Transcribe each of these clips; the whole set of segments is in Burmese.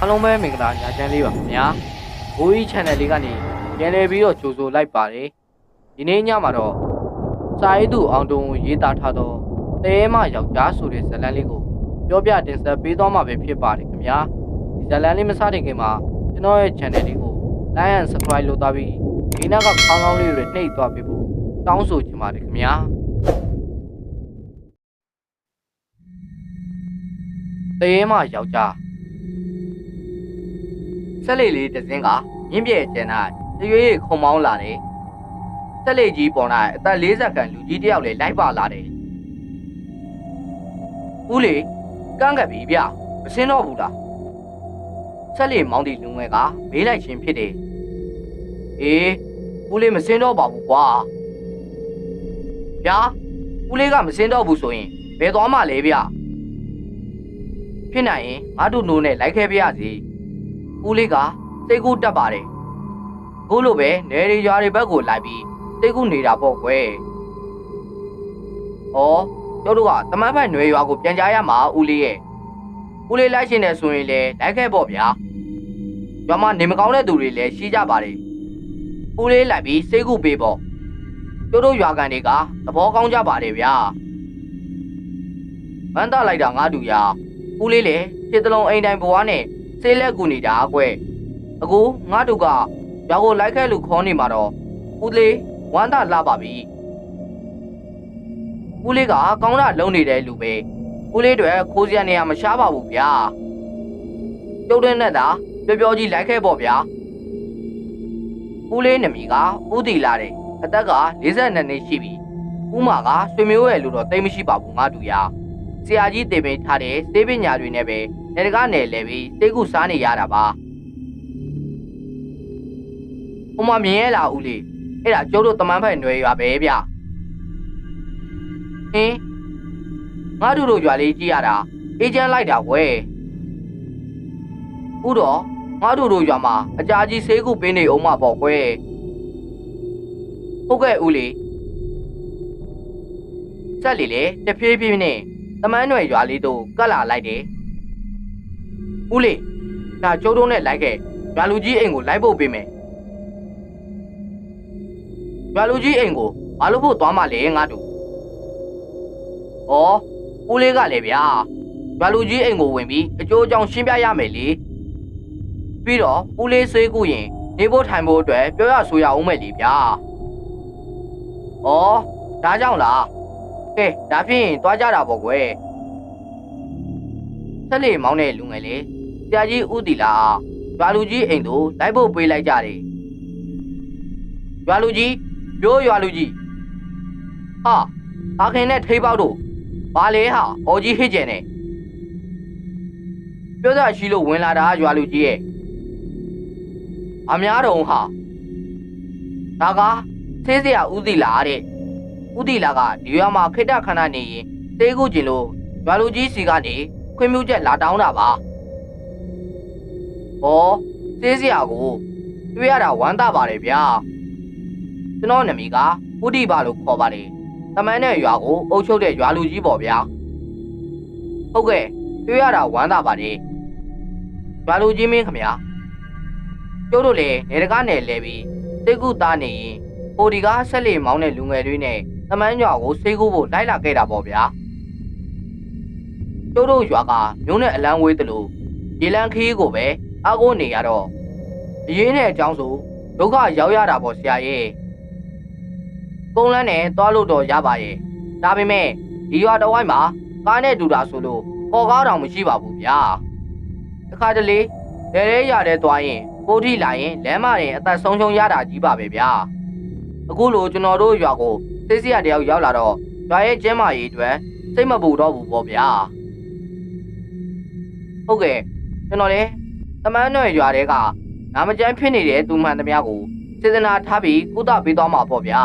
အားလုံးပဲမင်္ဂလာညချမ်းလေးပါခင်ဗျာဘိုးကြီး channel လေးကနေပြန်လည်ပြီးတော့ကြိုဆိုလိုက်ပါတယ်ဒီနေ့ညမှာတော့စာရေးသူအောင်တုံကိုရေးသားထားသောတဲမယောက်ျားဆိုတဲ့ဇာတ်လမ်းလေးကိုပြောပြတင်ဆက်ပေးသွားမှာပဲဖြစ်ပါတယ်ခင်ဗျာဒီဇာတ်လမ်းလေးမစတင်ခင်မှာကျွန်တော်ရဲ့ channel လေးကို like and subscribe လုပ်သွားပြီးဒီနောက်ကခေါင်းကောင်းလေးတွေနှိပ်သွားပေးဖို့တောင်းဆိုချင်ပါတယ်ခင်ဗျာတဲမယောက်ျား ဆက်လေလေးတစ်စင်းကမြင့်ပြည့်ကျန်တာတရွေ့ခုံမောင်းလာတယ်။ဆက်လေကြီးပေါ်လာအသက်40ခန့်လူကြီးတယောက်လည်းလိုက်ပါလာတယ်။ဦးလေကန်းကပ်ပြီဗျမစင်းတော့ဘူးလား။ဆက်လေမောင်းတီလူငယ်ကမေးလိုက်ခြင်းဖြစ်တယ်။အေးဦးလေးမစင်းတော့ပါဘူးကွာ။ဗျာဦးလေးကမစင်းတော့ဘူးဆိုရင်ဘယ်သွားမှလဲဗျ။ဖြစ်နိုင်ရင်ငါတို့နိုးနဲ့လိုက်ခဲ့ပြရစီ။ ဦးလေးကစိတ်ကူးတက်ပါတယ်။ခုလိုပဲနေရီရွာတွေဘက်ကိုလိုက်ပြီးစိတ်ကူးနေတာပေါ့ကွယ်။ဩတို့တို့ကတမန်ဖိုင်နွေရွာကိုပြန်ကြရမှာဦးလေးရဲ့။ဦးလေးလိုက်ရှင်နေဆိုရင်လေလိုက်ခဲ့ပေါ့ဗျာ။ရွာမှာနေမကောင်းတဲ့သူတွေလည်းရှိကြပါတယ်။ဦးလေးလိုက်ပြီးစိတ်ကူးပေးပေါ့။တို့တို့ရွာကန်တွေကသဘောကောင်းကြပါတယ်ဗျာ။မန်းတလိုက်တာငါတူရ။ဦးလေးလေခြေတလုံးအိမ်တိုင်းဘွားနဲ့ ဆေးလက်ကူနေတာကွအခုငါတို့ကရွာကိုလိုက်ခဲ့လို့ခေါ်နေမှာတော့ဦးလေးဝမ်းသာလာပါပြီဦးလေးကကောင်းတာလုံနေတဲ့လူပဲဦးလေးတွေခိုးစရာနေရာမရှားပါဘူးဗျာကျုပ်တဲ့နဲ့သာပျော်ပျော်ကြီးလိုက်ခဲ့ပေါ့ဗျာဦးလေးနမီကဦးတီလာတယ်အသက်က42နှစ်ရှိပြီဦးမကဆွေမျိုးရဲ့လူတော့တိတ်မရှိပါဘူးငါတူရ ဆရာကြီးတင်ပေးထားတဲ့စေးပညာတွေနဲ့ပဲနေတကားနယ်လဲပြီးတိတ်ကုစားနေရတာပါ။ဟိုမှာမြင်ရလားဦးလေးအဲ့ဒါကျုပ်တို့တမန်ဖက်ຫນွယ်ရွာပဲဗျ။ဟင်းငါတို့တို့ရွာလေးကြည့်ရတာအေးချမ်းလိုက်တာကွယ်။ဥတော့ငါတို့တို့ရွာမှာအကြာကြီးဆေးကုပေးနေအောင်မပေါ့ကွယ်။ဟုတ်ကဲ့ဦးလေး။ဆက်လီလေတဖြည်းဖြည်းနဲ့ တမန်ຫນွယ်ရွာလေးတို့ကတ်လာလိုက်တယ်။ဦးလေးဒါကျိုးတုံးနဲ့လိုက်ခဲ့ရွာလူကြီးအိမ်ကိုလိုက်ဖို့ပေးမယ်ရွာလူကြီးအိမ်ကိုဘာလို့ဖို့သွားမှလဲငါတို့ဩဦးလေးကလည်းဗျာရွာလူကြီးအိမ်ကိုဝင်ပြီးအကျိုးအကြောင်းရှင်းပြရမယ်လေပြီးတော့ဦးလေးဆွေးကူရင်နေဖို့ထိုင်ဖို့အတွက်ပြောရဆိုရအောင်မယ်လေဗျာဩဒါကြောင့်လား ကဲဒါဖြင့်သွားကြတာပေါ့ကွယ်ဆက်လေမောင်းတဲ့လူငယ်လေဆရာကြီးဦးတီလာရွာလူကြီးအိမ်တို့လိုက်ဖို့ပေးလိုက်ကြတယ်ရွာလူကြီးပြောရွာလူကြီးဟာအာခင်နဲ့ထိပ်ပေါက်တို့ဘာလဲဟာအော်ကြီးဟစ်ကျင်နေပြောကြရှိလို့ဝင်လာတာရွာလူကြီးရဲ့အများတော်ဟာဒါကသေးစရာဦးတီလာတဲ့ ဦးတီလာကဒီရွာမှာခိတ္တခဏနေရင်သေးခုကျင်လို့ရွာလူကြီးစီကနေခွင့်ပြုချက်လာတောင်းတာပါ။ဩသေးစရာကိုတွေ့ရတာဝမ်းသာပါတယ်ဗျာ။ကျွန်တော်နာမည်ကဥတိပါလို့ခေါ်ပါတယ်။တမန်နဲ့ရွာကိုအုပ်ချုပ်တဲ့ရွာလူကြီးပေါ့ဗျာ။ဟုတ်ကဲ့တွေ့ရတာဝမ်းသာပါတယ်။ရွာလူကြီးမင်းခမညာ။ကျုပ်တို့လည်းနေတကားနယ်လဲပြီးစိတ်ကူသားနေရင်ဟိုဒီကဆက်လေမောင်းတဲ့လူငယ်တွေနဲ့ တမန်ရွာကိုစေးကူဖို့လိုက်လာခဲ့တာပေါ့ဗျာ။ကျုပ်တို့ရွာကမျိုးနဲ့အလံဝေးတယ်လို့ရေလန်းခီးကိုပဲအားကိုးနေရတော့အရေးနဲ့အကြောင်းဆိုဒုက္ခရောက်ရတာပေါ့ဆရာရဲ့ကုန်းလန်းနဲ့သွားလို့တော့ရပါရဲ့ဒါပေမဲ့ဒီရွာတော်ဝိုင်းမှာကားနဲ့တူတာဆိုလို့ပေါ်ကားတောင်မရှိပါဘူးဗျာတခါတလေလဲလဲရတဲ့သွားရင်ပိုးထိလာရင်လမ်းမရင်အသက်ဆုံးရှုံးရတာကြီးပါပဲဗျာအခုလိုကျွန်တော်တို့ရွာကို စိတ်စရာတယောက်ရောက်လာတော့ရွာရဲ့ကျင်းမာရေးအတွက်စိတ်မပူတော့ဘူးပေါ့ဗျာဟုတ်ကဲ့ကျွန်တော်လည်းတမန်တော်ရွာတဲကနာမကျန်းဖြစ်နေတဲ့သူမှန်သမျှကိုစေတနာထားပြီးကုသပေးသွားမှာပေါ့ဗျာ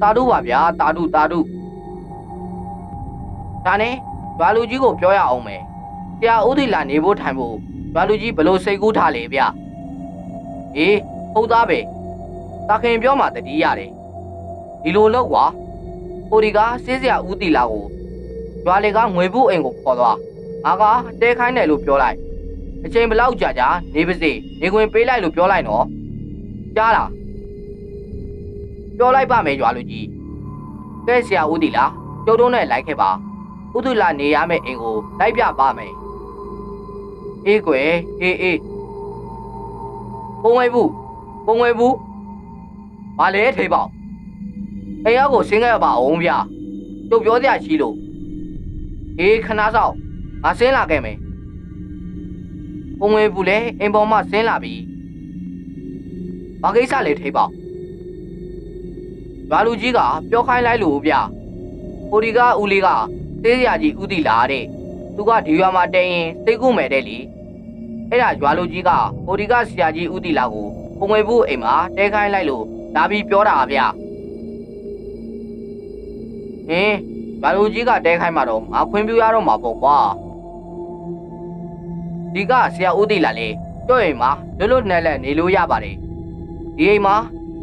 တာတုပါဗျာတာတုတာတုဒါနဲ့ရွာလူကြီးကိုပြောရအောင်မယ်ဆရာဦးသီလာနေဖို့ထိုင်ဖို့ရွာလူကြီးဘလို့စိတ်ကူးထားလေဗျအေးဟုတ်သားပဲတာခင်ပြောမှတတိရတယ် ဒီလိုလောက်ကွာဟိုဒီကစေးစရာဦးသီလာကိုရွာလေကငွေဘူးအိမ်ကိုခေါ်သွားငါကတဲခိုင်းတယ်လို့ပြောလိုက်အချိန်ဘလောက်ကြာကြာနေပါစေနေခွင်ပေးလိုက်လို့ပြောလိုက်နော်ကြားလားပြောလိုက်ပါမယ်ရွာလူကြီးကဲဆရာဦးတီလားကျုပ်တို့နဲ့လိုက်ခဲ့ပါဥဒုလာနေရမယ့်အိမ်ကိုလိုက်ပြပါမယ်အေးကွယ်အေးအေးပုံဝဲဘူးပုံဝဲဘူးဘာလဲထိပ် ပေါက်အိမ်ရောက်ကိုဆင်းခဲ့ပါအောင်ဗျာကျုပ်ပြောစရာရှိလို့အေးခဏဆောင်ငါဆင်းလာခဲ့မယ်ပုံဝဲဘူးလေအိမ်ပေါ်မှာဆင်းလာပြီ။ဘာကိစ္စလဲထိပ်ပေါ။ရွာလူကြီးကပြောခိုင်းလိုက်လို့ဗျ။ဟိုဒီကဦးလေးကသေးစရာကြီးဥတီလာတဲ့။သူကဒီရွာမှာတဲရင်စိတ်ကူးမယ်တဲ့လေ။အဲ့ဒါရွာလူကြီးကဟိုဒီကဆရာကြီးဥတီလာကိုပုံဝဲဘူးအိမ်မှာတဲခိုင်းလိုက်လို့လာပြီးပြောတာဗျ။ ဟင်းရွာလူကြီးကတဲခိုင်းမှတော့ငါခွင့်ပြုရတော့မှာပေါ့ကွာ။ဒီကဆရာဦးသိလာလေကျွတ်အိမ်မှာလွတ်လွတ်နဲ့နဲ့နေလို့ရပါတယ်ဒီအိမ်မှာ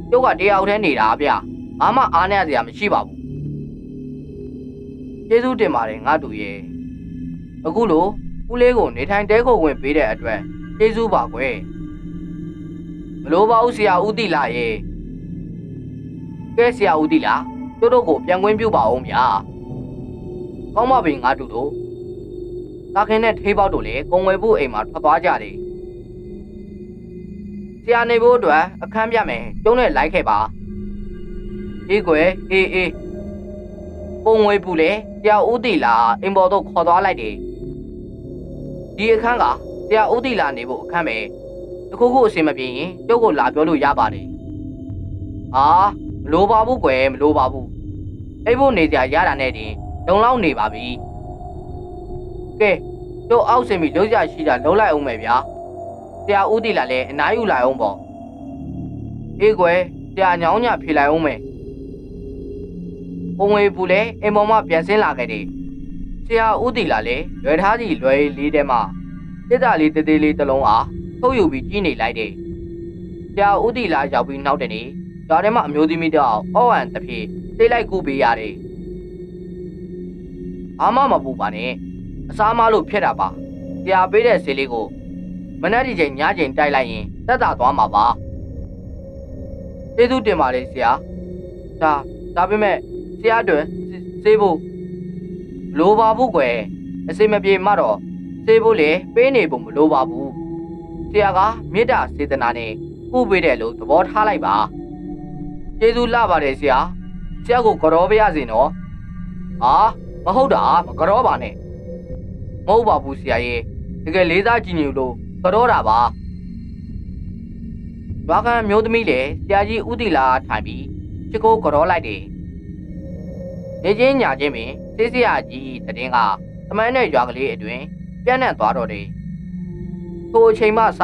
ကျုပ်ကတယောက်တည်းနေတာဗျဘာမှအားနဲ့စရာမရှိပါဘူးကျေးဇူးတင်ပါတယ်ငါတူရဲ့အခုလိုဦးလေးကိုနေထိုင်တဲခုံဝင်ပေးတဲ့အတွက်ကျေးဇူးပါကွယ်မလိုပါဘူးဆရာဦးသိလာရဲ့ကဲဆရာဦးသိလာ ကျုပ်တို့ကိုပြန်ခွင့်ပြုပါအောင်ဗျာကောင်းပါပြီငါတူတို့တာခင်နဲ့ထေးပေါက်တို့လည်းကုံဝယ်ဖို့အိမ်မှာထွက်သွားကြတယ်။ဆရာနေဖို့အတွက်အခန်းပြမယ်ကျုံးနဲ့လိုက်ခဲ့ပါ။အေးကွယ်အေးအေးကုံဝယ်ဖို့လေဆရာဦးတီလာအိမ်ပေါ်သို့ခေါ်သွားလိုက်တယ်။ဒီအခန်းကဆရာဦးတီလာနေဖို့အခန်းပဲ။တခုခုအဆင်မပြေရင်ကျုပ်ကိုလာပြောလို့ရပါတယ်။ဟာမ လိုပါဘူးကွယ်မလိုပါဘူး။အိပ်ဖို့နေကြရတာနဲ့တင်လုံလောက်နေပါပြီ။ကဲတို့အောက်စင်ပြီးလုံးကြရှိတာလုံးလိုက်အောင်မယ်ဗျာဆရာဦးတီလာလည်းအနားယူလိုက်အောင်ပေါ့အေးကွယ်ဆရာညောင်းညဖြေလိုက်အောင်မယ်ပုံဝေပူလည်းအိမ်ပေါ်မှာပြန်ဆင်းလာခဲ့တယ်ဆရာဦးတီလာလည်းလွယ်ထားစီလွယ်လေးတဲမှာတစ်တာလေးတေးသေးလေးတစ်လုံးအားထုတ်ယူပြီးကြီးနေလိုက်တယ်ဆရာဦးတီလာရောက်ပြီးနောက်တနေ့ ဓာတ်ထဲမှာအမျိုးသမီးတယောက်အော်ဟန်တစ်ပြေးသိလိုက်ကူပေးရတယ်အာမမပူပါနဲ့အစားမလို့ဖြစ်တာပါ။ဆရာပေးတဲ့ဆေးလေးကိုမနက်ဒီချိန်ညချိန်တိုက်လိုက်ရင်သက်သာသွားမှာပါ။ကျေးဇူးတင်ပါတယ်ဆရာ။ဒါဒါပေမဲ့ဆရာအတွက်ဆေးဖို့မလိုပါဘူးကွယ်။အစိမပြေမှတော့ဆေးဖို့လေပေးနေဖို့မလိုပါဘူး။ဆရာကမေတ္တာစေတနာနဲ့ကုပေးတယ်လို့သဘောထားလိုက်ပါ။ ကျေးဇူးလှပါတယ်ဆရာ။ဆရာကိုကြောပါရစေနော်။ဟာမဟုတ်တာမကြောပါနဲ့။မဟုတ်ပါဘူးဆရာရဲ့တကယ်လေးစားကြည့်ညို့လို့တော်တာပါ။ဘာကံမျိုးသမီးလေဆရာကြီးဥတီလာထိုင်ပြီးချစ်ကိုကြောလိုက်တယ်။နေချင်းညာချင်းပင်ဆေးဆရာကြီးတည်င်းကသမန်းနဲ့ရွာကလေးအတွင်ပြန့်နှံ့သွားတော့တယ်။ထိုအချိန်မှစ၍ဆ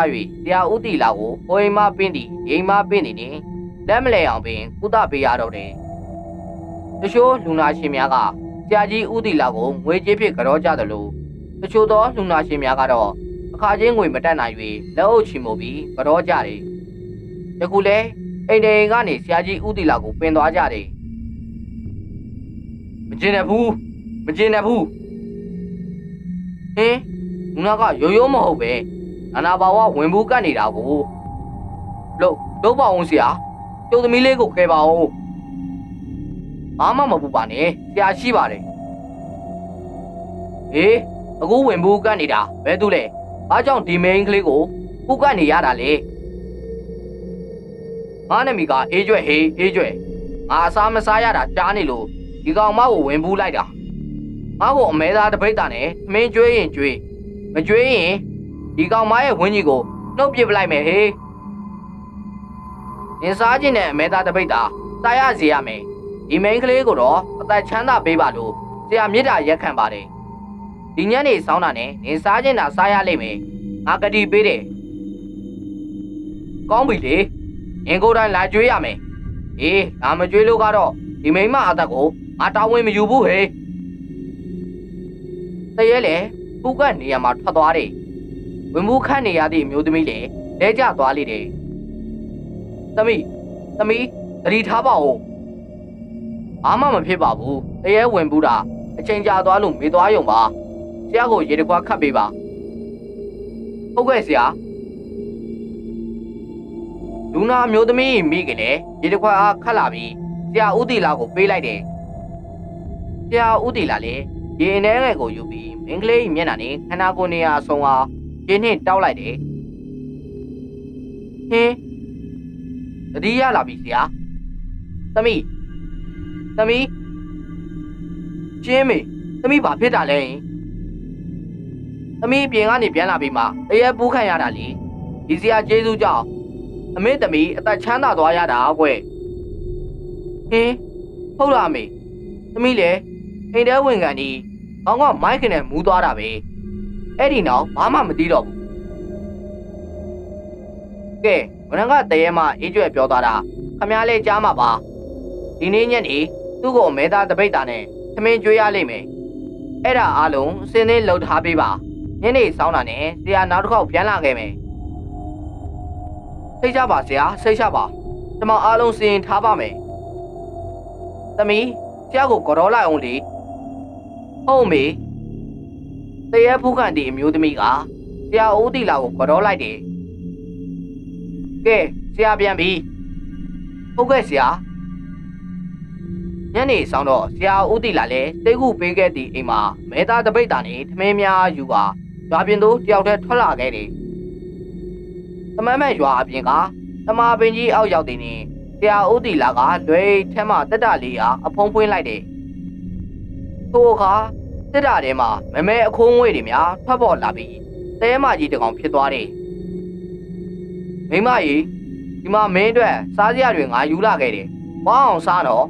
ရာဥတီလာကိုဟိုအိမ်မပင်းသည်အိမ်မပင်းသည်နှင့် လက်မလဲအောင်ပင်ကုသပေးရတော့တယ်။တချို့လူနာရှင်များကဆရာကြီးဥတီလာကိုငွေကြေးဖြင့်ကြောကြသလိုတချို့သောလူနာရှင်များကတော့အခါချင်းငွေမတက်နိုင်၍လက်အုပ်ချီမို့ပြီးကြောကြတယ်။ယခုလဲအိမ်တိန်ကနေဆရာကြီးဦးတီလာကိုပင်သွားကြတယ်။မကျင်နဲ့ဘူးမကျင်နဲ့ဘူးဟင်းလူနာကရိုးရိုးမဟုတ်ပဲအနာဘာဝဝင်ဘူးကတ်နေတာကိုလို့လို့ပါအောင်ဆရာ ကျုပ်သမီးလေးကိုခဲပါဦးဘာမှမပူပါနဲ့ဆရာရှိပါတယ်ဟေးအခုဝင်ဘူးကတ်နေတာဘယ်သူလဲဘာကြောင့်ဒီမိန်းကလေးကိုပူကတ်နေရတာလဲငါနမီကအေးကျွဲ့ဟေးအေးကျွဲ့ငါအစားမစားရတာကြားနေလို့ဒီကောင်မကိုဝင်ဘူးလိုက်တာငါ့ကိုအမဲသားတစ်ပိတ်တာနဲ့မင်းကျွေးရင်ကျွေးမကျွေးရင်ဒီကောင်မရဲ့ဝင်းကြီးကိုနှုတ်ပစ်ပလိုက်မယ်ဟေး နင်စားခြင်းနဲ့အမဲသားတစ်ပိတ်တာစားရစီရမယ်ဒီမိန်းကလေးကိုတော့အသက်ချမ်းသာပေးပါလို့ဆရာမြစ်တာရက်ခံပါတယ်ဒီညနေဆောင်းတာနဲ့နင်စားခြင်းတာစားရလိမ့်မယ်ငါကတိပေးတယ်ကောင်းပြီလေငင်ကိုယ်တိုင်လာကြွေးရမယ်အေးငါမကြွေးလို့ကတော့ဒီမိမအသက်ကိုငါတာဝန်မယူဘူးဟေးတရဲလေပူကနေရာမှာထွက်သွားတယ်ဝင်မှုခန့်နေရသည့်အမျိုးသမီးလေလဲကျသွားလိမ့်တယ် သမီးသမီးသတိထားပါဦးဘာမှမဖြစ်ပါဘူးတရဲဝင်ဘူးတာအချိန်ကြာသွားလို့မေ့သွားရုံပါဆရာကိုရေတကွာခတ်ပေးပါဟုတ်ကဲ့ဆရာလူနာအမျိုးသမီးမိခင်လေဒီတစ်ခွက်အားခတ်လာပြီးဆရာဦးတီလာကိုပေးလိုက်တယ်ဆရာဦးတီလာလေဒီအနေငယ်ကိုယူပြီးမင်းကလေးမျက်နှာနဲ့ခန္ဓာကိုယ်နေရာအဆုံးအားရင်းနှင့်တောက်လိုက်တယ်ဟင်း တတိယလာပြီဆရာသမီးသမီးကျင်းမေသမီးဘာဖြစ်တာလဲသမီးအပြင်ကနေပြန်လာပြီးမှတရက်ပူးခံရတာလေဒီဆရာကျေးဇူးကြောင့်အမေသမီးအသက်ချမ်းသာသွားရတာကွဟင်းဟုတ်လားအမေသမီးလေအိမ်ထဲဝင်ကန်ဒီကောင်းကောင်းမိုက်ခင်နဲ့မူးသွားတာပဲအဲ့ဒီနောက်ဘာမှမသိတော့ဘူး ကဲဝရံကတရေမအေးကျွဲ့ပြောသွားတာခမားလေးကြားမှာပါဒီနေ့ညနေသူ့ကိုမဲသားတပိတ်တာနဲ့သမင်းကျွေးရလိမ့်မယ်အဲ့ဒါအားလုံးစင်းသေးလှုပ်ထားပေးပါညနေစောင်းတာနဲ့ဆရာနောက်တစ်ခေါက်ပြန်လာခဲ့မယ်စိတ်ချပါဆရာစိတ်ချပါကျွန်မအားလုံးစင်ထားပါမယ်သမီးဆရာကိုကြော်လိုက်အောင်လေဟုတ်မေတရေဖူးကန်ဒီအမျိုးသမီးကဆရာဦးတီလာကိုကြော်လိုက်တယ် ကဲဆရာပြန်ပြီဟုတ်ကဲ့ဆရာညနေဆောင်တော့ဆရာဦးတီလာလည်းတိတ်ခုပေးခဲ့သည့်အိမ်မှာမဲသားတပိတ်တာနေထမင်းများယူပါရွာပြင်သို့တယောက်တည်းထွက်လာခဲ့တယ်။သမမ်းမဲ့ရွာအပြင်ကတမာပင်ကြီးအောက်ရောက်တဲ့နေဆရာဦးတီလာကလွယ်ထဲမှာတက်တာလေးဟာအဖုံးဖွင့်လိုက်တယ်။ထိုအခါတက်တာထဲမှာမမဲအခိုးငွေတွေများထွက်ပေါ်လာပြီးတဲမကြီးတကောင်ဖြစ်သွားတယ်။ မိမကြီးဒီမှာမင်းအတွက်စားစရာတွေငါယူလာခဲ့တယ်။ဘာအောင်စားတော့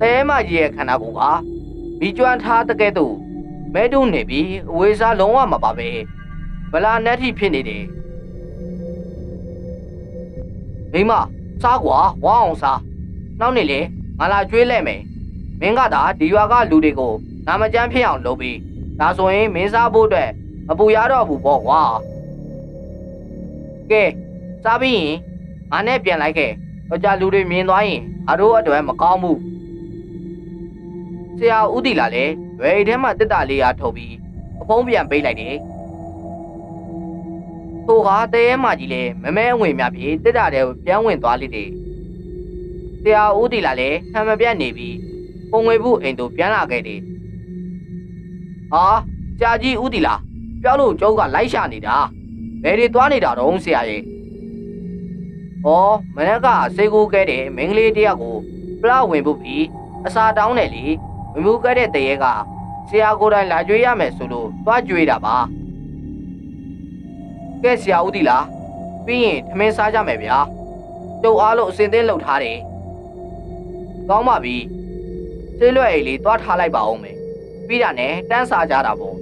တဲမကြီးရဲ့ခန္ဓာကိုယ်ကမိကျွမ်းထားတဲ့ကဲ့သို့မဲတုံနေပြီးအဝေးစားလုံးဝမပါပဲဗလာနက်ထိဖြစ်နေတယ်မိမစားကွာဝါအောင်စားနောက်နေလေငါလာကျွေးလဲမယ်မင်းကသာဒီရွာကလူတွေကိုနာမကျန်းဖြစ်အောင်လုပ်ပြီးဒါဆိုရင်မင်းစားဖို့အတွက်မပူရတော့ဘူးပေါ့ကွာ ကဲစားပြီးရင်ငါနဲ့ပြန်လိုက်ခဲ့တော့ကြလူတွေမြင်သွားရင်အတို့အတွက်မကောင်းဘူးဆရာဦးတီလာလည်းရွယ်ထဲမှာတက်တာလေးအားထုတ်ပြီးအဖုံးပြန်ပေးလိုက်တယ်။သူကတဲရဲမကြီးလည်းမမဲအဝင်များပြီးတက်တာတဲ့ပြန်ဝင်သွားလိမ့်တယ်။ဆရာဦးတီလာလည်းဟန်မပြတ်နေပြီးပုံငွေဘူးအိမ်တို့ပြန်လာခဲ့တယ်။ဟာကြာကြီးဦးတီလာပြောလို့ကျုပ်ကလိုက်ရှာနေတာ။ ဘယ်တွေသွားနေတာတော့ဆရာရဲ့။ဩမနက်ကစေကူခဲ့တဲ့မင်းကလေးတယောက်ကိုပလဝင်ပုတ်ပြီးအစာတောင်းတယ်လေ။မမှုကတဲ့တရေကဆရာကိုယ်တိုင်လာကြွေးရမယ်ဆိုလို့သွားကြွေးတာပါကဲဆရာဦးတီလားပြီးရင်ထမင်းစားကြမယ်ဗျာတုတ်အားလို့အစင်သင်းလှုပ်ထားတယ်ကောင်းပါပြီစေးလွဲ့အိတ်လေးသွားထားလိုက်ပါဦးမယ်ပြီးတာနဲ့တန်းစားကြတာပေါ့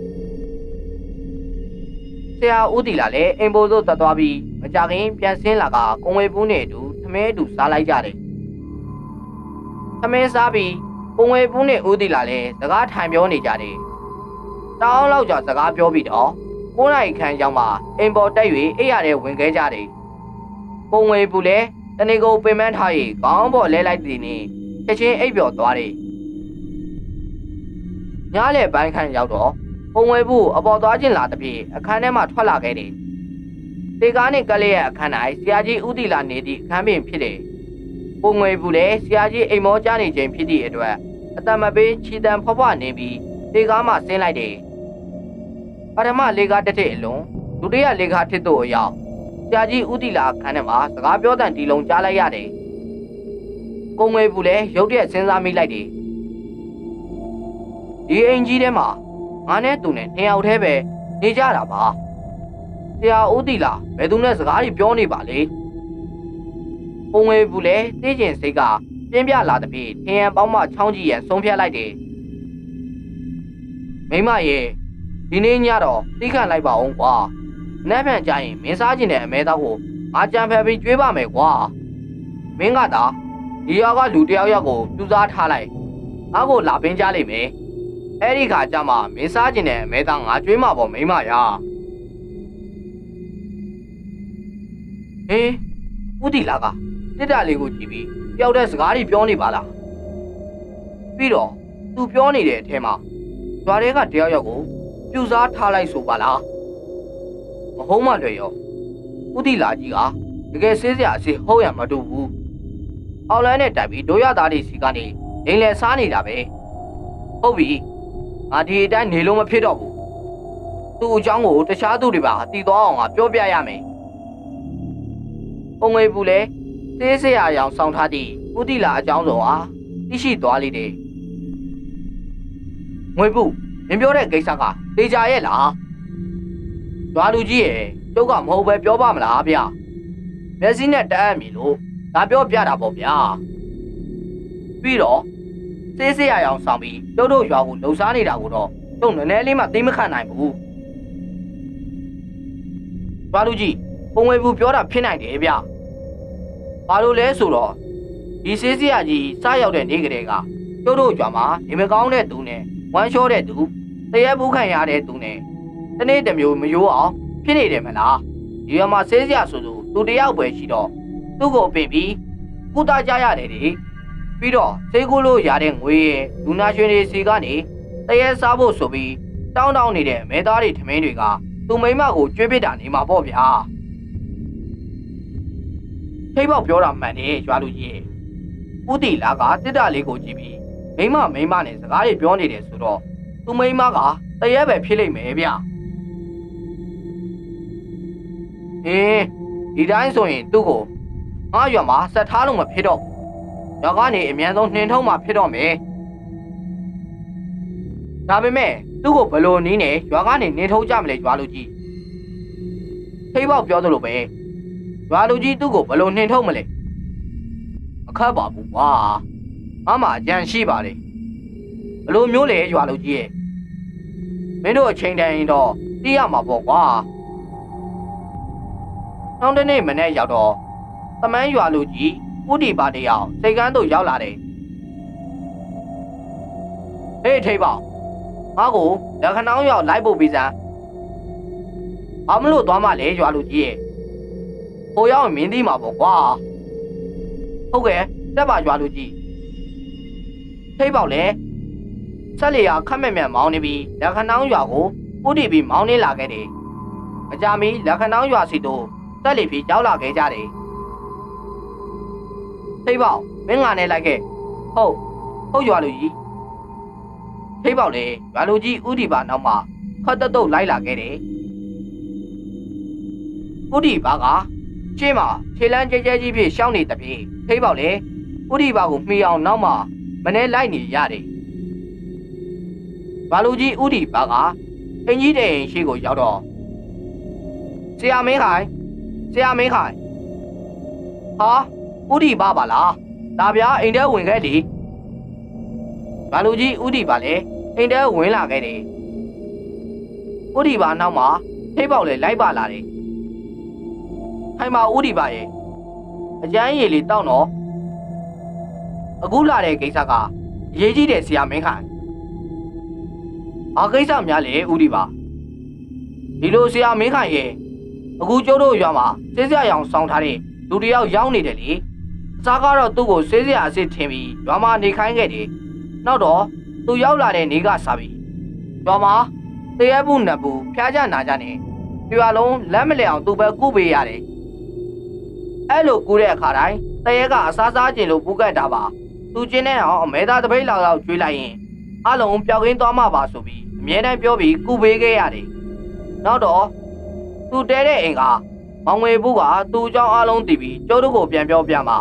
ဆရာဦးတီလာလည်းအိမ်ပိုးသို့တက်သွားပြီးမကြခင်ပြန်ဆင်းလာကကုံဝေပူးနဲ့အတူထမင်းအတူစားလိုက်ကြတယ်ထမင်းစားပြီးပုံဝဲပူးနဲ့ဦးတီလာလည်းစကားထိုင်ပြောနေကြတယ်။တောင်းလောက်ကြာစကားပြောပြီးတော့ကိုးနိုင်ခန်းကျောင်းမှာအိမ်ပေါ်တက်၍အိရတဲ့ဝင်ခဲ့ကြတယ်။ပုံဝဲပူလည်းတနေကိုပင်မန်းထား၍ခေါင်းပေါ်လဲလိုက်သည်နှင့်ချက်ချင်းအိပ်ပျော်သွားတယ်။ညလေပိုင်းခန်းရောက်တော့ ပုံဝဲပူအပေါ်သွားခြင်းလာတဲ့ပြေအခန်းထဲမှထွက်လာခဲ့တယ်။တေကားနဲ့ကလေးရဲ့အခန်း၌ဆရာကြီးဦးတီလာနေသည့်အခန်းပင်ဖြစ်တယ်။ပုံငွေဘူးလေဆရာကြီးအိမ်မောကြားနေခြင်းဖြစ်သည့်အတွက်အတမပေးခြီတံဖွားဖွားနေပြီးလေကားမှဆင်းလိုက်တယ်ပထမလေကားတစ်ထစ်အလုံးဒုတိယလေကားထစ်တို့အရောက်ဆရာကြီးဦးတီလာခန်းထဲမှာစကားပြောတဲ့ဒီလုံးကြားလိုက်ရတယ်ပုံငွေဘူးလေရုတ်တရက်စဉ်းစားမိလိုက်တယ်ဒီအိမ်ကြီးထဲမှာ ငါနဲ့သူနဲ့နှစ်ယောက်တည်းပဲနေကြတာပါဆရာဦးတီလာဘယ်သူနဲ့စကားကြီးပြောနေပါလဲပုံဝဲဘူးလေသိကျင်စိတ်ကပြင်းပြလာတဲ့ဖြင့်ထင်ရန်ပေါင်းမှချောင်းကြည့်ရန်ဆုံးဖြတ်လိုက်တယ်မိမရဲ့ဒီနေ့ညတော့သိခံလိုက်ပါအောင်ကွာနက်ဖြန်ကြရင်မင်းစားကျင်တဲ့အမဲသားကိုအာကြံဖယ်ပြီးကျွေးပါမယ်ကွာမင်းကသာဒီရွာကလူတယောက်ယောက်ကိုပြူစားထားလိုက်ငါ့ကိုလာပင်းကြလိမ့်မယ် အဲ့ဒီခါကျမှမင်းစားကျင်တဲ့အမဲသားငါကျွေးမှာပေါ့မိမရာဟေးဦးတီလာကတစ်တာလေးကိုကြည့်ပြီးတယောက်တည်းစကားတွေပြောနေပါလားပြီးတော့သူပြောနေတဲ့အထဲမှာရွာတွေကတယောက်ယောက်ကိုပြူစားထားလိုက်ဆိုပါလားမဟုတ်မှလွယ်ရောဥတီလာကြီးကတကယ်ဆေးစရာအစီဟုတ်ရမတူဘူးအော်လန်နဲ့တိုက်ပြီးဒိုရသားတွေစီကနေလိန်လဲစားနေတာပဲဟုတ်ပြီ ငါဒီအတိုင်းနေလို့မဖြစ်တော့ဘူးသူ့အကြောင်းကိုတခြားသူတွေပါတည်သွားအောင်ငါပြောပြရမယ်ပုံငွေဘူးလဲဆေးစရာအရောင်ဆောင်ထားသည့်ဥတီလာအကြောင်းဆုံးဟာသိရှိသွားလိမ့်တယ်ငွေဘူးမင်းပြောတဲ့ကိစ္စကတေချာရဲ့လား။ရွာလူကြီးရဲ့ကျုပ်ကမဟုတ်ပဲပြောပါမလားဗျ။မျက်စိနဲ့တအပ်မြင်လို့ဒါပြောပြတာပေါ့ဗျာ။ပြီးတော့ စေးစေးရအောင်ဆောင်ပြီးကျုပ်တို့ရွာကိုလှုပ်ရှားနေတာကိုတော့ကျုပ်နည်းနည်းလေးမှသိမခံနိုင်ဘူး။ရွာလူကြီးပုံဝေဘူးပြောတာဖြစ်နိုင်တယ်ဗျ။ဘာလို့လဲဆိုတော့ဒီစေးစေးရကြီးစားရောက်တဲ့နေ့ကလေးကကျုပ်တို့ရွာမှာနေမကောင်းတဲ့သူနဲ့ဝမ်းလျှောတဲ့သူတရက်ဘူးခံရတဲ့သူနဲ့တနေ့တစ်မျိုးမရိုးအောင်ဖြစ်နေတယ်မလားဒီရမှာဆေးစရာဆိုသူသူတယောက်ပဲရှိတော့သူ့ကိုပင်ပြီးကုသကြရတယ်လေ ပြီးတော့ဆေးကုလို့ရတဲ့ငွေရဲ့လူနာရှင်တွေစီကနေတရဲစားဖို့ဆိုပြီးတောင်းတောင်းနေတဲ့မဲသားတွေထမင်းတွေကသူမိမကိုကျွေးပစ်တာနေမှာပေါ့ဗျာထိတ်ပေါက်ပြောတာမှန်တယ်ရွာလူကြီးဥတီလာကတစ်တာလေးကိုကြည့်ပြီးမိမမိမနဲ့စကားတွေပြောနေတယ်ဆိုတော့သူမိမကတရဲပဲဖြစ်လိမ့်မယ်ဗျာ။အေးဒီတိုင်းဆိုရင်သူ့ကိုငါရွာမှာဆက်ထားလို့မဖြစ်တော့ဘူး။ ရွာကနေအမြန်ဆုံးနှင်ထုတ်မှဖြစ်တော့မယ်။ဒါပေမဲ့သူ့ကိုဘယ်လိုနည်းနဲ့ရွာကနေနှင်ထုတ်ကြမလဲရွာလူကြီး။ထိတ်ပေါက်ပြောသလိုပဲရွာလူကြီးသူ့ကိုဘယ်လိုနှင်ထုတ်မလဲ။အခက်ပါဘူးကွာ။ငါမှအကြံရှိပါလေ။ဘယ်လိုမျိုးလဲရွာလူကြီးရဲ့။မင်းတို့အချိန်တိုင်းတော့သိရမှာပေါ့ကွာ။နောက်တစ်နေ့မနေ့ရောက်တော့သမန်းရွာလူကြီး ဥတီပါတယောက်စိတ်ကန်းတို့ရောက်လာတယ်။ဟေးထိပ်ပေါငါ့ကိုလက်ခဏောင်းရောက်လိုက်ဖို့ပြီးစမ်း။ဘာမလို့သွားမှလဲရွာလူကြီးရဲ့။ဟိုရောက်ရင်မင်းသိမှာပေါ့ကွာ။ဟုတ်ကဲ့တက်ပါရွာလူကြီး။ထိပ်ပေါလေဆက်လျာခက်မဲ့မဲ့မောင်းနေပြီးလက်ခဏောင်းရွာကိုဥတီပြီးမောင်းနေလာခဲ့တယ်။အကြမီလက်ခဏောင်းရွာစီတို့တက်လီပြီးရောက်လာခဲ့ကြတယ်။ ထိပ်ပေါက်မင်းငါနဲ့လိုက်ခဲ့။ဟုတ်ဟုတ်ရွာလူကြီး။ထိပ်ပေါက်လေရွာလူကြီးဥဒီပါနောက်မှာခတ်တက်တုတ်လိုက်လာခဲ့တယ်။ဥဒီပါကရှင်းမှာခြေလန်းကြဲကြဲကြီးဖြစ်ရှောင်းနေတပြေထိပ်ပေါက်လေဥဒီပါကိုမှီအောင်နောက်မှာမနေလိုက်နေရတယ်။ရွာလူကြီးဥဒီပါကအင်ကြီးတဲ့ရှိကိုရောက်တော့ဆရာမင်းခိုင်ဆရာမင်းခိုင်ဟာ ဥဒီပါပါလားဒါဗျာအိမ်ထဲဝင်ခဲ့လေဘာလူကြီးဥဒီပါလေအိမ်ထဲဝင်လာခဲ့တယ်ဥဒီပါနောက်မှာထိပ်ပေါက်လေလိုက်ပါလာတယ်ထိုင်ပါဥဒီပါရဲ့အကျန်းရည်လေးတောက်တော့အခုလာတဲ့ကိစ္စကအရေးကြီးတယ်ဆရာမင်းခိုင်အာကိစ္စများလေဥဒီပါဒီလိုဆရာမင်းခိုင်ရဲ့အခုကျိုးတို့ရွာမှာစေးစရာရောင်စောင်းထားတဲ့လူတစ်ယောက်ရောက်နေတယ်လေအ စားကတော့သူ့ကိုစေးစရာအစ်စ်ထင်ပြီးရွာမှာနေခိုင်းခဲ့တယ်နောက်တော့သူရောက်လာတဲ့နေ့ကစပြီးရွာမှာတရဲဘူးနတ်ဘူးဖျားကြနာကြနေရွာလုံးလက်မလဲအောင်သူပဲကုပေးရတယ်အဲ့လိုကူတဲ့အခါတိုင်းတရဲကအစားစားကျင်လို့ပူကတ်တာပါသူချင်းတဲ့အောင်အမဲသားတပိတ်လောက်လောက်ကျွေးလိုက်ရင်အလုံးပျောက်ကင်းသွားမှပါဆိုပြီးအမြဲတမ်းပြောပြီးကုပေးခဲ့ရတယ်နောက်တော့သူတဲတဲ့အိမ်ကမောင်ငွေဘူးကသူ့အကြောင်းအလုံးသိပြီးကျိုးတို့ကိုပြန်ပြောပြမှာ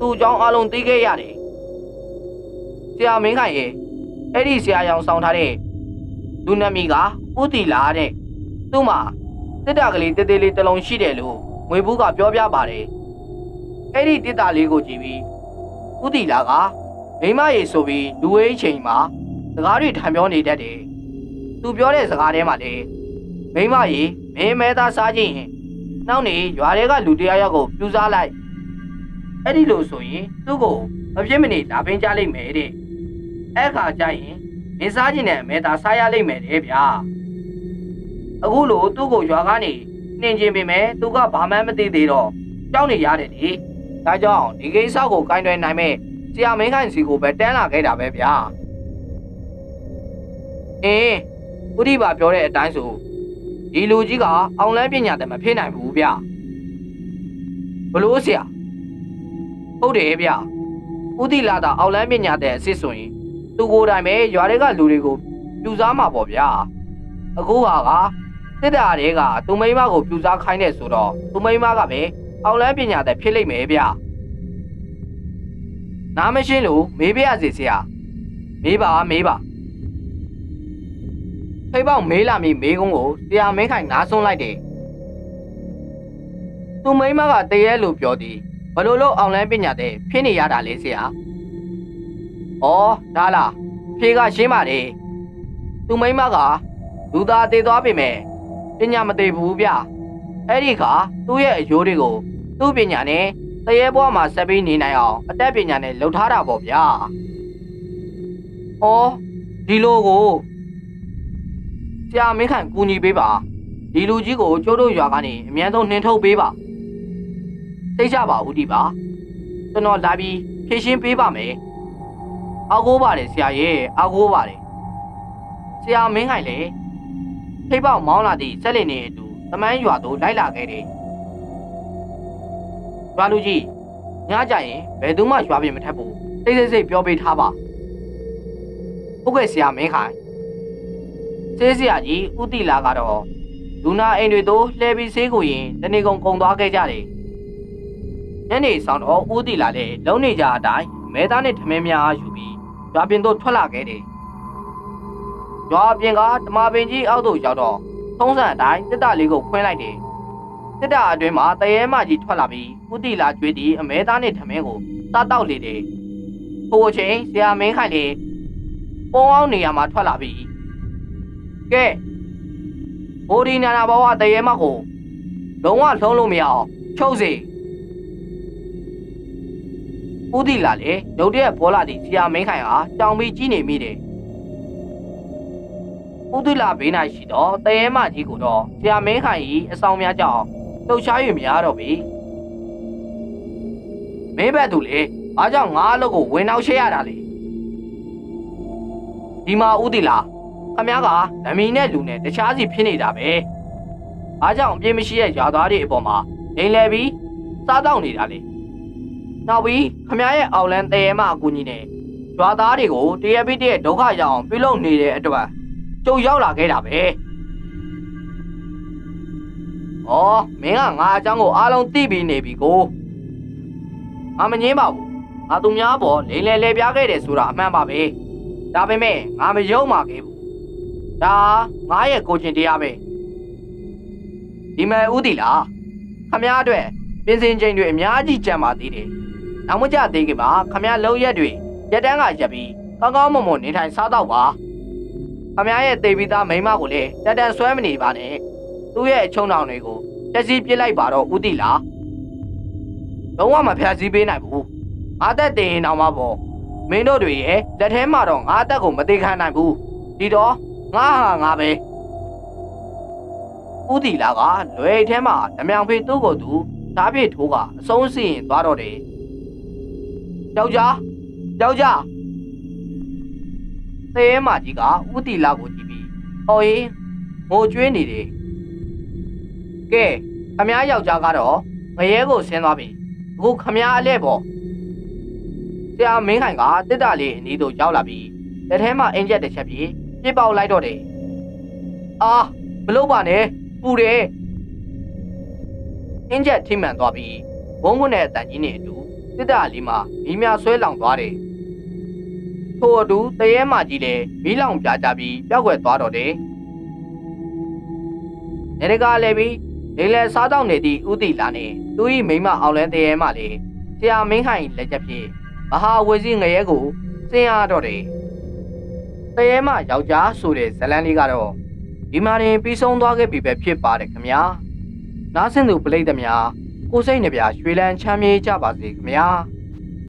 သူ့အကြောင်းအလုံးသိခဲ့ရတယ်။ဆရာမင်းခိုင်ရဲ့အဲ့ဒီဆရာရောင်ဆောင်ထားတဲ့လူနမီကဥတီလာတဲ့သူ့မှာတစ်တာကလေးတေးသေးလေးတစ်လုံးရှိတယ်လို့ငွေဘူးကပြောပြပါတယ်။အဲ့ဒီတစ်တာလေးကိုကြည့်ပြီးဥတီလာကမိမရေဆိုပြီးလူဝေးချိန်မှာစကားတွေထံပြောနေတတ်တယ်။သူပြောတဲ့စကားထဲမှာလေမိမကြီးမင်းမဲသားစားခြင်းရင်နောက်နေရွာတွေကလူတရားယောက်ကိုပြူစားလိုက် အဲ့ဒီလိုဆိုရင်သူ့ကိုမပြစ်မနေလာပင်ကြလိမ့်မယ်တဲ့အဲ့ခါကျရင်မင်းစားခြင်းနဲ့မဲသားစားရလိမ့်မယ်တဲ့ဗျာအခုလိုသူ့ကိုရွာကနေနှင်ခြင်းပေမဲ့သူကဘာမှမသိသေးတော့ကြောက်နေရတယ်လေဒါကြောင့်ဒီကိစ္စကိုကင်တွယ်နိုင်မဲ့ဆရာမင်းခိုင်စီကိုပဲတန်းလာခဲ့တာပဲဗျာအင်းဥဒိပါပြောတဲ့အတိုင်းဆိုဒီလူကြီးကအောင်လန်းပညာတည်းမဖြစ်နိုင်ဘူးဗျဘလို့ဆရာ ဟုတ်တယ်ဗျဥတီလာတာအောင်လန်းပညာတဲ့အစ်စ်ဆိုရင်သူကိုယ်တိုင်ပဲရွာတွေကလူတွေကိုပြူစားမှာပေါ့ဗျာအခုဟာကတစ်တာတွေကသူမိန်းမကိုပြူစားခိုင်းတဲ့ဆိုတော့သူမိန်းမကပဲအောင်လန်းပညာတဲ့ဖြစ်လိမ့်မယ်ဗျနားမရှင်းလို့မေးပြရစီဆရာမေးပါမေးပါဖိပေါက်မေးလာမိမေးကုန်းကိုဆရာမင်းခိုင်နားဆွန်းလိုက်တယ်သူမိန်းမကတရေလို့ပြောသည်ဘ လို့လို့အောင်လန်းပညာတဲ့ဖြစ်နေရတာလေဆရာဩဒါလားဖြေကရှင်းပါတယ်သူမိန်းမကလူသားတည်သွားပြီမယ်ပညာမသေးဘူးဗျအဲ့ဒီခါသူ့ရဲ့အယိုးတွေကိုသူ့ပညာနဲ့တရေဘွားမှာဆက်ပြီးနေနိုင်အောင်အတက်ပညာနဲ့လှုပ်ထားတာပေါ့ဗျာဩဒီလိုကိုဆရာမင်းခိုင်ကူညီပေးပါဒီလူကြီးကိုကျိုးတို့ရွာကနေအမြန်ဆုံးနှင်ထုတ်ပေးပါ သိကြပါဦးဒီပါကျွန်တော်လာပြီးဖြည့်ရှင်းပေးပါမယ်အားကိုးပါတယ်ဆရာရဲ့အားကိုးပါတယ်ဆရာမင်းခိုင်လေထိပ်ပေါက်မောင်းလာသည့်ဆက်လင်နေအတူတမန်းရွာသို့လိုက်လာခဲ့တယ်ရွာလူကြီးညကြရင်ဘယ်သူမှရွာပြင်မထက်ဘူးစိတ်စိတ်စိတ်ပြောပေးထားပါဟုတ်ကဲ့ဆရာမင်းခိုင်စေးဆရာကြီးဥတီလာကတော့လူနာအိမ်တွေသို့လှည့်ပြီးဆေးကိုရင်တနေကုန်ကုံသွားခဲ့ကြတယ် ညနေဆောင်တော့ဥတီလာလည်းလုံးနေကြအတိုင်းမဲသားနဲ့ထမင်းများယူပြီးရွာပြင်သို့ထွက်လာခဲ့တယ်ရွာပြင်ကဓမ္မပင်ကြီးအောက်သို့ရောက်တော့ထုံးစံအတိုင်းတစ်တလေးကိုဖွင့်လိုက်တယ်တစ်တအတွင်းမှာတရေမကြီးထွက်လာပြီးဥတီလာကျွေးသည့်အမဲသားနဲ့ထမင်းကိုစားတောက်လေတယ်ထိုအချိန်ဆရာမင်းခိုင်လေပုံအောင်နေရာမှာထွက်လာပြီးကဲဘိုဒီနာနာဘဝတရေမကိုလုံးဝလုံးလို့မရအောင်ချုပ်စေ ဦးတီလာလေရုတ်တရက်ပေါ်လာသည့်ဆရာမင်းခိုင်ဟာတောင်ပြီးကြီးနေမိတယ်ဦးတီလာဘေး၌ရှိတော့တရေမကြီးကိုတော့ဆရာမင်းခိုင်၏အဆောင်များကြောင့်လှုပ်ရှား၍မရတော့ပြီမင်းဘက်သူလေအားကြောင့်ငါအလုပ်ကိုဝင်နောက်ရှေ့ရတာလေဒီမှာဦးတီလာခမည်းကဓမီနဲ့လူနဲ့တခြားစီဖြစ်နေတာပဲအားကြောင့်အပြင်းမရှိတဲ့ຢာသားတွေအပေါ်မှာလိန်လဲပြီးစားတောက်နေတာလေ နောက်ပြီးခမည်းရဲ့အောက်လန်းတရေမအကူကြီးနဲ့ရွာသားတွေကိုတရပိတရဲ့ဒုက္ခရောက်အောင်ပြုလုပ်နေတဲ့အတွက်ကြုံရောက်လာခဲ့တာပဲ။အော်မင်းကငါအကြောင်းကိုအားလုံးသိပြီးနေပြီကို။ငါမငင်းပါဘူး။ငါသူများပေါ်လိန်လဲလဲပြားခဲ့တယ်ဆိုတာအမှန်ပါပဲ။ဒါပေမဲ့ငါမယုံပါခဲ့ဘူး။ဒါငါရဲ့ကိုကျင်တရားပဲ။ဒီမဲ့ဦးတီလားခမည်းအတွက်ပြင်စင်ချိန်တွေအများကြီးကြံပါသေးတယ်။ နောက်မကြသေးခင်မှာခမည်းလုံးရက်တွေရက်တန်းကရက်ပြီးကောင်းကောင်းမွန်မွန်နေထိုင်စားတော့ပါ။ခမည်းရဲ့တေပြီးသားမိန်းမကိုလည်းတက်တန်ဆွဲမနေပါနဲ့။သူ့ရဲ့အချုံတောင်တွေကိုတက်စီပြစ်လိုက်ပါတော့ဦးတီလား။လုံးဝမဖျက်ဆီးပေးနိုင်ဘူး။ငါတက်တင်ရင်တော့မှပေါ့။မင်းတို့တွေရဲ့လက်ထဲမှာတော့ငါတက်ကိုမသေးခံနိုင်ဘူး။ဒီတော့ငါဟာငါပဲ။ဦးတီလာကလွယ်ထဲမှာဓမြောင်ဖေးသူ့ကိုသူဓားပြေထိုးကအဆုံးစီရင်သွားတော့တယ်။ ယောက်ျားယောက်ျားသေမကြီးကဦးတီလာကိုကြည့်ပြီးဟော်ရင်ငိုကြွေးနေတယ်။ကဲခမ ्या ယောက်ျားကတော့ငရဲကိုဆင်းသွားပြီ။အခုခမ ्या အလဲပေါ့။ဆရာမင်းခိုင်ကတစ်တာလေးအနီးသို့ရောက်လာပြီးလက်ထဲမှာအင်ဂျက်တစ်ချက်ပြီးပြစ်ပေါက်လိုက်တော့တယ်။အာမလုပ်ပါနဲ့ပူတယ်။အင်ဂျက်ထိမှန်သွားပြီးဘုံဘုံနဲ့အတန်ကြီးနဲ့အတူ တစ်တာလေးမှာမိမြဆွဲလောင်သွားတယ်။ထို့အတူတရဲမကြီးလည်းမီးလောင်ပြကြပြီးပျောက်ကွယ်သွားတော့တယ်။နေရကလည်းပြီးလေလေစားတော့နေသည့်ဥတီလာနဲ့သူ၏မိမအောင်လဲတရဲမလည်းဆရာမင်းခိုင်လက်ချက်ဖြင့်မဟာဝေစီငရဲကိုစင်ရတော့တယ်။တရဲမယောက်ျားဆိုတဲ့ဇလန်းလေးကတော့ဒီမှာရင်ပြီးဆုံးသွားခဲ့ပြီပဲဖြစ်ပါတယ်ခင်ဗျာ။နားဆင်သူပလိသတ်များ ကိုစိတ်နှပြရွှေလန်းချမ်းမြေ့ကြပါစေခင်ဗျာ။